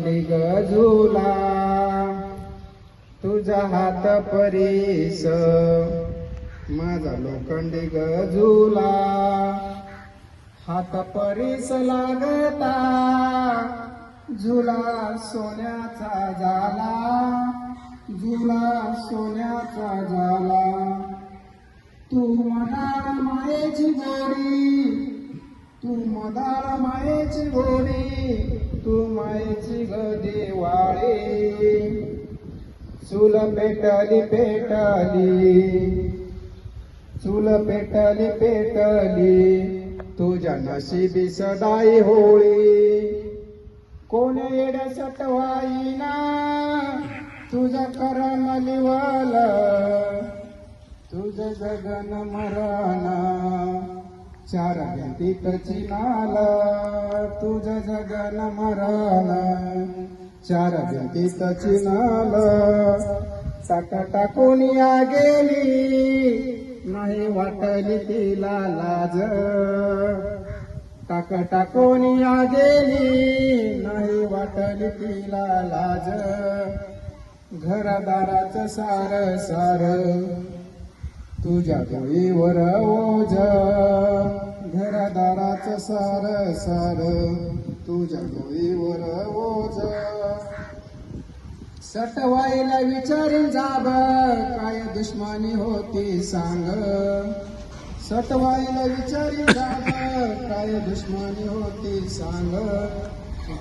लोखंडी गजूला तुझा हात परीस. माझा लोखंडी गजूला हात परीस लागता. झुला सोन्याचा झाला झुला सोन्याचा झाला तू म्हणा मायेची गोडी तू मदार मायेची गोडी तू मायेची गदेवाळी चूल पेटली पेटली चूल पेटली पेटली तुझ्या नशिबी सदाई होळी. कोण येड सटवाईना तुझं करम लिवल तुझं जगन मरण चार भिंतीत चिनाल तुझ जगन मरण. चार भिंतीत चिनाल टाक टाकून या गेली नाही वाटली तिला लाज. टाक टाकून या गेली नाही वाटली तिला लाज. घरदाराचं सार सार. तुझ्या डोळीवर ओझ. घरदाराचं सार सार. तुझ्या डोळीवर ओझ. सटवाईला विचारी जाब. काय दुश्मनी होती सांग. सटवाईला विचारी जाब. काय दुश्मनी होती सांग.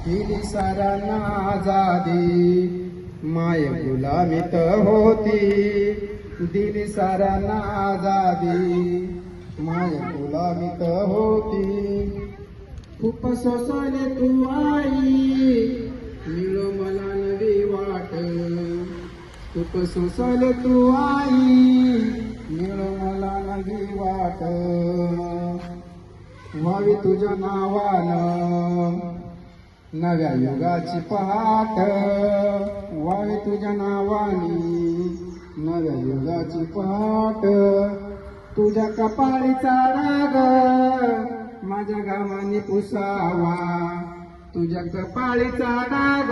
दिली साऱ्यांना आजादी. माय गुलामीत होती. दिली साऱ्यांना आजादी. माय गुलामित होती. खूप सोसले तू आई. मिळो मला नवी वाट. खूप सोसले तू आई. मिळो मला नवी वाट. व्हावी तुझ्या नावानं नव्या युगाची पहाट. व्हावी तुझ्या नावानी नव्या युगाची पाट तुझ्या कपाळीचा राग माझ्या गावाने पुसावा. तुझ्या कपाळीचा राग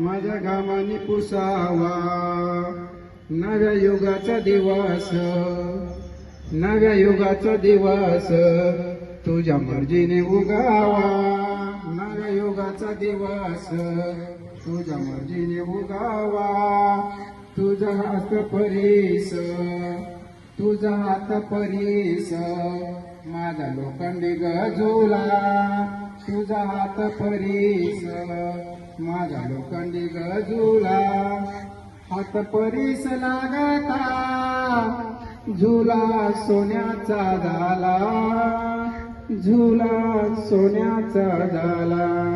माझ्या गावाने पुसावा. नव्या युगाचा दिवस नव्या युगाचा दिवस तुझ्या मर्जीने उगावा. नव्या योगाचा दिवस. तुझ्या मर्जीने उगावा. तुझा हात परीस. तुझा हात परीस. माझा लोखंडी गजूला. तुझा हात परीस. माझा लोखंडी गजूला. हात परीस लागता. झुला सोन्याचा झाला. झुला सोन्याचा झाला.